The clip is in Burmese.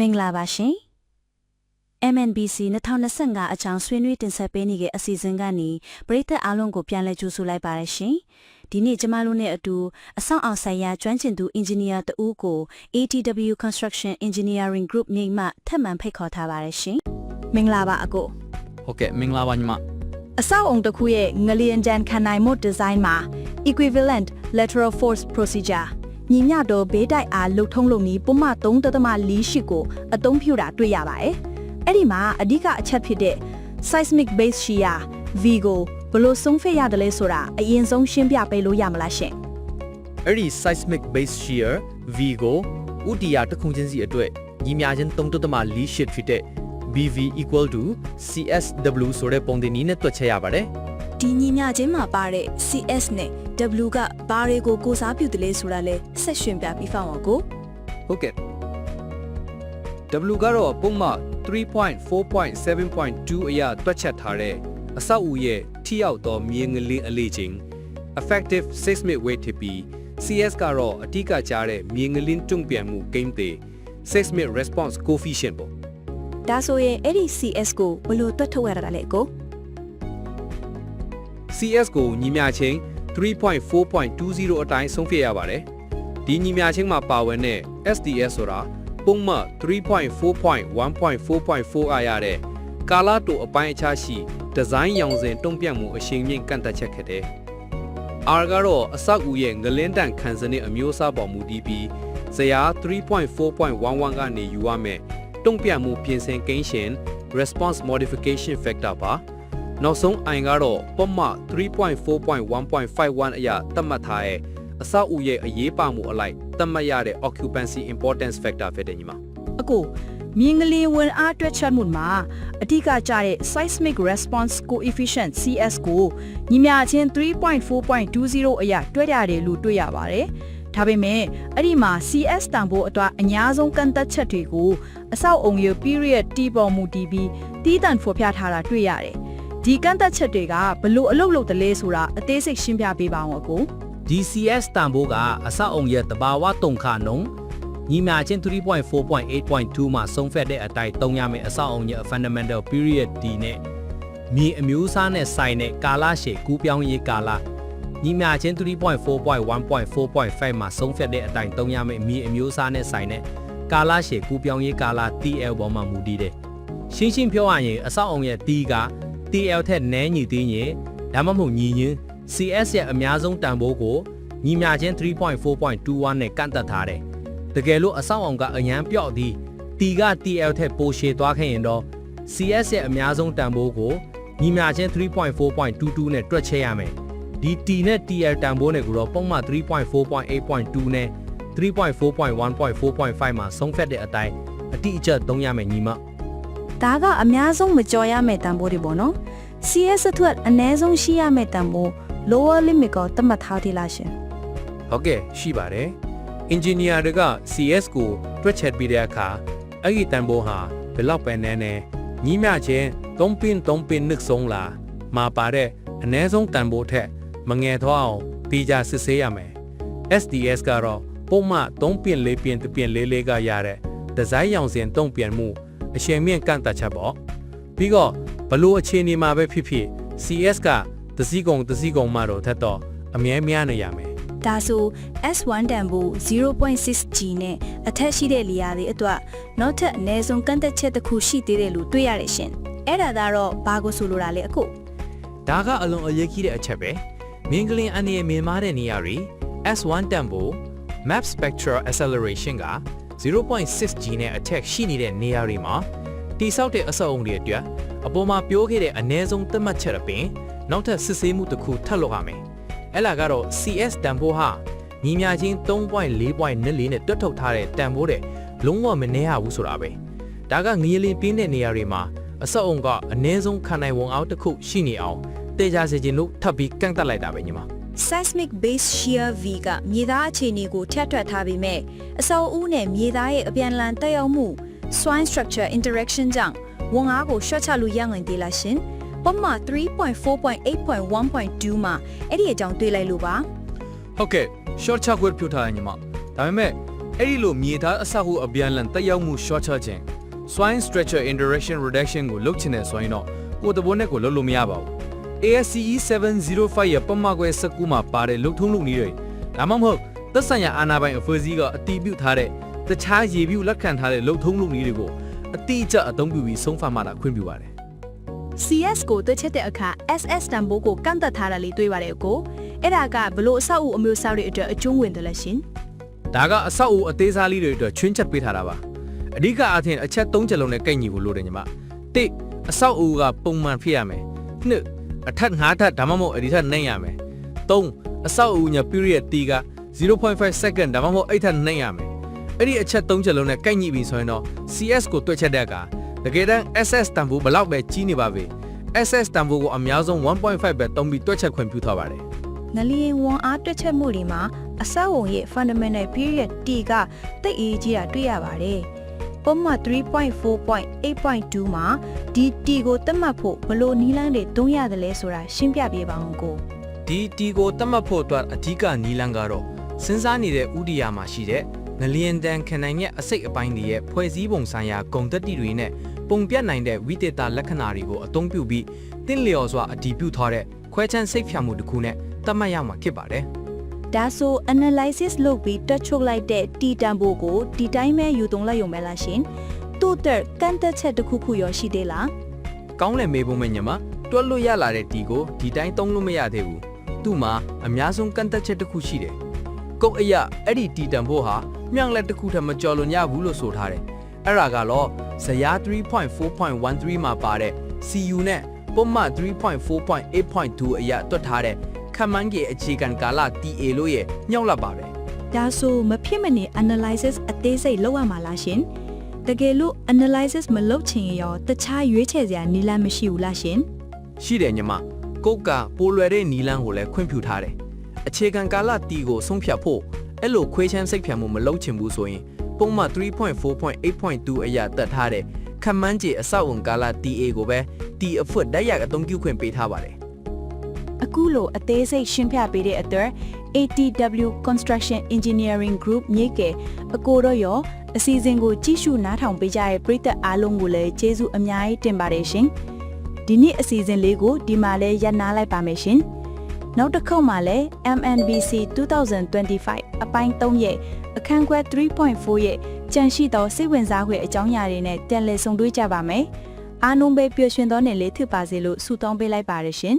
မင်္ဂလာပါရှင် MNBC 2025အချောင်းဆွေးနွေးတင်ဆက်ပေးနေတဲ့အစီအစဉ်ကနေပရိသတ်အားလုံးကိုပြန်လည်ကြိုဆိုလိုက်ပါရရှင်ဒီနေ့ကျမတို့နဲ့အတူအဆောင်အောင်ဆိုင်ရာကျွမ်းကျင်သူအင်ဂျင်နီယာတဦးကို ATW Construction Engineering Group မြိတ်မှထပ်မံဖိတ်ခေါ်ထားပါရရှင်မင်္ဂလာပါအကိုဟုတ်ကဲ့မင်္ဂလာပါညီမအဆောက်အုံတစ်ခုရဲ့ငလျင်တန်ခံနိုင်မှုဒီဇိုင်းမှာ equivalent lateral force procedure ညီမျှတော့ဘေးတိုက်အားလှုပ်ထုံးလုပ်နည်းပုံမှန်3.4ရှိကိုအသုံးပြုတာတွေ့ရပါတယ်။အဲ့ဒီမှာအဓိကအချက်ဖြစ်တဲ့ seismic base shear V ကိုဘယ်လို့ဆုံးဖြတ်ရတယ်လဲဆိုတာအရင်ဆုံးရှင်းပြပေးလို့ရမလားရှင်အဲ့ဒီ seismic base shear V ကိုဥတီယာတစ်ခုချင်းစီအတွက်ညီမျှချင်း3.4 sheet ဖြစ်တဲ့ BV equal to CSW ဆိုတဲ့ပုံသင်နည်းနဲ့တွက်ချက်ရပါတယ်။ ဒီညီမျှချင်းမှာပါတဲ့ CS နဲ့ W ကဘာတွေကိုကိုစားပြုတယ်လဲဆိုတာလဲဆက်ရှင်ပြပြီးဖောင်းအောင်ကိုဟုတ်ကဲ့ W ကတော့ပုံမှန်3.4.7.2အရာတွက်ချက်ထားတဲ့အဆောက်အဦရဲ့ထိရောက်သောမြေငလင်းအလေးချိန် effective seismic weight ဖြစ်ပြီး CS ကတော့အဓိကကြားတဲ့မြေငလင်းတွန့်ပြန်မှုကိန်းသေး seismic response coefficient ပေါ့ဒါဆိုရင်အဲ့ဒီ CS ကိုဘယ်လို့တွက်ထုတ်ရတာလဲကို CS ကိုညီမျှချင်း3.4.20အတိုင်းဆုံးဖြတ်ရပါတယ်။ဒီညီမျှချင်းမှာပါဝင်တဲ့ SDS ဆိုတာပုံမှန်3.4.1.4.4အားရတဲ့ကာလာတိုအပိုင်းအခြားရှိဒီဇိုင်းရောင်စဉ်တုံ့ပြန်မှုအရှိန်မြင့်ကန့်သက်ချက်ခဲ့တယ်။ R ကတော့အဆောက်အဦရဲ့ငလင်းတန်ခံစနစ်အမျိုးအစားပေါ်မူတည်ပြီးဇယား3.4.11ကနေယူရမယ်တုံ့ပြန်မှုပြင်ဆင်ကိန်းရှင် response modification factor ပါ နောက်ဆုံးအိုင်ကတော့ပုံမှန်3.4.1.51အရာသတ်မှတ်ထားတဲ့အဆောက်အဦရဲ့အရေးပါမှုအလိုက်သတ်မှတ်ရတဲ့ occupancy importance factor ဖြစ်တယ်ညီမအကိုမြင်းကလေးဝင်အားတွက်ချက်မှုမှာအဓိကကျတဲ့ seismic response coefficient CS ကိုညီမျှချင်း3.4.20အရာတွက်ရတယ်လို့တွေ့ရပါတယ်။ဒါပေမဲ့အဲ့ဒီမှာ CS တန်ဖိုးအတွက်အများဆုံးကန့်သက်ချက်တွေကိုအဆောက်အုံရဲ့ period T ပေါ်မူတည်ပြီးတီးတန့်ဖော်ပြထားတာတွေ့ရတယ်။ ဒီကန့်သက်ချက်တွေကဘလို့အလုပ်လုပ်တယ်လဲဆိုတာအသေးစိတ်ရှင်းပြပေးပါအောင်အကို DCS တန်ဖိုးကအဆောက်အုံရဲ့တဘာဝတုံခနှုံညီမြချင်း3.4.8.2မှာဆုံးဖြတ်တဲ့အတိုင်းသုံးရမယ့်အဆောက်အုံရဲ့ fundamental period D နဲ့မြေအမျိုးအစားနဲ့ဆိုင်တဲ့ကာလရှည်ကူးပြောင်းရေးကာလညီမြချင်း3.4.1.4.5မှာဆုံးဖြတ်တဲ့အတိုင်းသုံးရမယ့်မြေအမျိုးအစားနဲ့ဆိုင်တဲ့ကာလရှည်ကူးပြောင်းရေးကာလ TL ပေါ်မှာမူတည်တယ်။ရှင်းရှင်းပြောရရင်အဆောက်အုံရဲ့ D က TL ထက်နည်းညီသေးရင်ဒါမှမဟုတ်ညီညင်း CS ရဲ့အများဆုံးတန်ဖိုးကိုညီမျှချင်း3.4.21နဲ့ကန့်သက်ထားတယ်။တကယ်လို့အဆောက်အအုံကအရန်ပြော့သည်တီက TL ထက်ပိုရှည်သွားခဲ့ရင်တော့ CS ရဲ့အများဆုံးတန်ဖိုးကိုညီမျှချင်း3.4.22နဲ့တွက်ချက်ရမယ်။ဒီ T နဲ့ TL တန်ဖိုးနဲ့ကိုတော့ပုံမှန်3.4.8.2နဲ့3.4.1.4.5မှာဆုံးဖြတ်တဲ့အတိုင်းအတိအကျသုံးရမယ်ညီမ ဒါကအများဆုံးမကြော်ရမယ့်တန်ဖိုးတွေပေါ့နော် CS အတွက်အနည်းဆုံးရှိရမယ့်တန်ဖိုး lower limit ကိုသတ်မှတ်ထားသေးလားရှင်ဟုတ်ကဲ့ရှိပါတယ်။ engineer တွေက CS ကိုတွက်ချက်ပြီးတဲ့အခါအဲ့ဒီတန်ဖိုးဟာဘယ်လောက်ပဲနည်းနည်းညီမျှချင်း3ပင်3ပင်နစ်ဆုံးလာမှာပါတဲ့အနည်းဆုံးတန်ဖိုးထက်မငယ်သွားအောင်ပြီးကြစစ်ဆေးရမယ်။ SDS ကတော့ပုံမှန်3ပင်4ပင်1ပင်4 4ကရတဲ့ဒီဇိုင်းရောင်စဉ်တုံ့ပြန်မှု အရှင်မြင့်ကန့်သက်ချက်ပေါ့။ပြီးတော့ဘလို့အခြေအနေမှာပဲဖြစ်ဖြစ် CS ကသစည်းကုံသစည်းကုံမှတော့ထက်တော့အမြဲများနေရမယ်ဒါဆို S1 တန်ဖိုး 0.6G နဲ့အထက်ရှိတဲ့လေယာတွေအတွက်နောက်ထပ်အနည်းဆုံးကန့်သက်ချက်တစ်ခုရှိသေးတယ်လို့တွေ့ရတယ်ရှင်အဲ့ဒါကတော့ဘာကိုဆိုလိုတာလဲအခုဒါကအလွန်အရေးကြီးတဲ့အချက်ပဲမင်းကလင်းအနေနဲ့မြင်မာတဲ့နေရာတွေ S1 တန်ဖိုး map spectral acceleration က 0.6G နဲ့အထက်ရှိနေတဲ့နေရာတွေမှာတိဆောက်တဲ့အဆောက်အုံတွေအတွက်အပေါ်မှာပြောခဲ့တဲ့အနည်းဆုံးသတ်မှတ်ချက်အပြင်နောက်ထပ်စစ်ဆေးမှုတစ်ခုထပ်လုပ်ရမယ်။အဲ့လာကတော့ CS တန်ဖိုးဟာညီမြချင်း3.4.24နဲ့တွက်ထုတ်ထားတဲ့တန်ဖိုးတဲ့လုံးဝမနှဲရဘူးဆိုတာပဲ။ဒါကငရေလင်ပြင်းတဲ့နေရာတွေမှာအဆောက်အုံကအနည်းဆုံးခံနိုင်ဝန်အောက်တစ်ခုရှိနေအောင်တေချာစေခြင်းလို့ထပ်ပြီးကန့်တက်လိုက်တာပဲညီမ seismic base shear V ကမြေသားအခြေအနေကိုထက်ထွက်ထားပေမဲ့အဆောက်အဦနဲ့မြေသားရဲ့အပြန်အလှန်တက်ရောက်မှု swine structure interaction ကြောင့်ဝန်အားကိုရှော့ချလို့ရနိုင်သေးလားရှင်ပုံမှန်3.4.8.1.2မှာအဲ့ဒီအကြောင်းတွေ့လိုက်လို့ပါဟုတ်ကဲ့ short chart ကိုပြောထားတယ်ညီမဒါပေမဲ့အဲ့ဒီလိုမြေသားအဆောက်အဦအပြန်လန်တက်ရောက်မှု short ချခြင်း swine structure interaction reduction ကိုလုပ်ချင်တယ်ဆိုရင်တော့ကိုယ်တဘိုးနဲ့ကိုလုပ်လို့မရပါဘူး ASCE 705ရဲ့ပတ်မကွဲ19မှာပါတဲ့လုံထုံးလုံနည်းတွေဒါမှမဟုတ်သက်ဆိုင်ရာအာဏာပိုင်အဖွဲ့အစည်းကအတီးပြုတ်ထားတဲ့တခြားရေပြူလက်ခံထားတဲ့လုံထုံးလုံနည်းတွေကိုအတိအကျအသုံးပြုပြီးဆုံးဖြတ်မှတာခွင့်ပြုပါတယ် CS ကိုတွက်ချက်တဲ့အခါ SS တန်ဖိုးကိုကန့်သက်ထားတာလေးတွေ့ပါတယ်ကိုအဲ့ဒါကဘလို့အဆောက်အဦအမျိုးအစားတွေအတွက်အကျုံးဝင်တယ်လဲရှင်ဒါကအဆောက်အဦအသေးစားလေးတွေအတွက်ချွင်းချက်ပေးထားတာပါအဓိကအထင်အချက်၃ချက်လုံးနဲ့ကိုက်ညီဖို့လိုတယ်ညီမတိအဆောက်အဦကပုံမှန်ဖြစ်ရမယ်နှစ် အထက်၅ထပ်ဒါမှမဟုတ်အဒီထက်နှိမ့်ရမယ်၃အဆောက်အဦညာ period t က0.5 second ဒါမှမဟုတ်အဲ့ထက်နှိမ့်ရမယ်အဲ့ဒီအချက်၃ချက်လုံးနဲ့ကိုက်ညီပြီဆိုရင်တော့ CS ကိုတွက်ချက်တဲ့အခါတကယ်တမ်း SS တန်ဖိုးဘယ်လောက်ပဲကြီးနေပါပဲ SS တန်ဖိုးကိုအများဆုံး1.5ပဲတုံးပြီးတွက်ချက်ခွင့်ပြုထားပါတယ်ငလျင်ဝန်အားတွက်ချက်မှုတွေမှာအဆောက်အုံရဲ့ fundamental period T ကတိတ်အေးကြီးတာတွေ့ရပါတယ် ပုံမှန်3.4.8.2မှာဒီ T ကိုသတ်မှတ်ဖို့ဘလို့နီးလန်းတွေတွန်းရတယ်လဲဆိုတာရှင်းပြပေးပါအောင်ကိုဒီတီကိုတတ်မှတ်ဖို့အတွက်အဓိကနီလန်းကတော့စဉ်းစားနေတဲ့ဥဒိယာမှာရှိတဲ့ငလျင်တန်ခံနိုင်တဲ့အစိတ်အပိုင်းတွေရဲ့ဖွဲ့စည်းပုံဆိုင်ရာဂုံတက်တီတွေနဲ့ပုံပြတ်နိုင်တဲ့ဝိသေသလက္ခဏာတွေကိုအသုံးပြုပြီးတင့်လျော်စွာအတည်ပြုထားတဲ့ခွဲချမ်းစိတ်ဖြာမှုတစ်ခုနဲ့တတ်မှတ်ရမှာဖြစ်ပါတယ် ဒါဆို analysis လုပ်ပြီးတွက်ချုပ်လိုက်တဲ့ T တန်ဖိုးကိုဒီတိုင်းပဲယူသုံးလိုက်ရုံပဲလားရှင်သူ့အတွက်ကန့်သက်ချက်တစ်ခုခုရောရှိသေးလားကောင်းလည်းမေးဖို့မဲ့ညမတွက်လို့ရလာတဲ့တီကိုဒီတိုင်းသုံးလို့မရသေးဘူးသူ့မှာအများဆုံးကန့်သက်ချက်တစ်ခုရှိတယ်ကုတ်အရအဲ့ဒီတီတန်ဖို့ဟာမြောင်လက်တစ်ခုထက်မကျော်လွန်ရဘူးလို့ဆိုထားတယ်အဲ့ဒါကတော့ဇယား3.4.13မှာပါတဲ့ CU နဲ့ပုံမှန်3.4.8.2အရာတွက်ထားတဲ့ ခမန်းကြီးအခြေခံကာလ TA လို့ရဲ့ညှောက်လက်ပါပဲဒါဆိုမဖြစ်မနေ analysis အသေးစိတ်လုပ်ရမှာလားရှင်တကယ်လို့ analysis မလုပ်ချင်ရင်ရောတခြားရွေးချယ်စရာနည်းလမ်းမရှိဘူးလားရှင်ရှိတယ်ညီမကုတ်ကပိုလွယ်တဲ့နီလန်းကိုလည်းခွင့်ပြုထားတယ်အခြေခံကာလ T ကိုဆုံးဖြတ်ဖို့အဲ့လိုခွေးချမ်းစိတ်ဖြတ်မှုမလုပ်ချင်ဘူးဆိုရင်ပုံမှန်3.4.8.2အရာတက်ထားတဲ့ခမန်းကြီးအဆောက်အုံကာလ TA ကိုပဲ T အဖွတ်တက်ရအသုံးပြုခွင့်ပေးထားပါတယ် အခုလိုအသေးစိတ်ရှင်းပြပေးတဲ့အတွက် ATW Construction Engineering Group မြေကဲအကိုတော့ရောအစီအစဉ်ကိုကြည့်ရှုနားထောင်ပေးကြတဲ့ပရိသတ်အားလုံးကိုလည်းကျေးဇူးအများကြီးတင်ပါတယ်ရှင်ဒီနေ့အစီအစဉ်လေးကိုဒီမှာလဲရပ်နားလိုက်ပါမယ်ရှင်နောက်တစ်ခေါက်မှာလဲ MNBC 2025အပိုင်း3ရဲ့အခန်းခွဲ3.4ရဲ့ကြန့်ရှိသောစိတ်ဝင်စားဖွယ်အကြောင်းအရာတွေနဲ့ပြန်လည်ဆုံတွေ့ကြပါမယ်အားလုံးပဲပျော်ရွှင်သောနေ့လေးဖြစ်ပါစေလို့ဆုတောင်းပေးလိုက်ပါရရှင်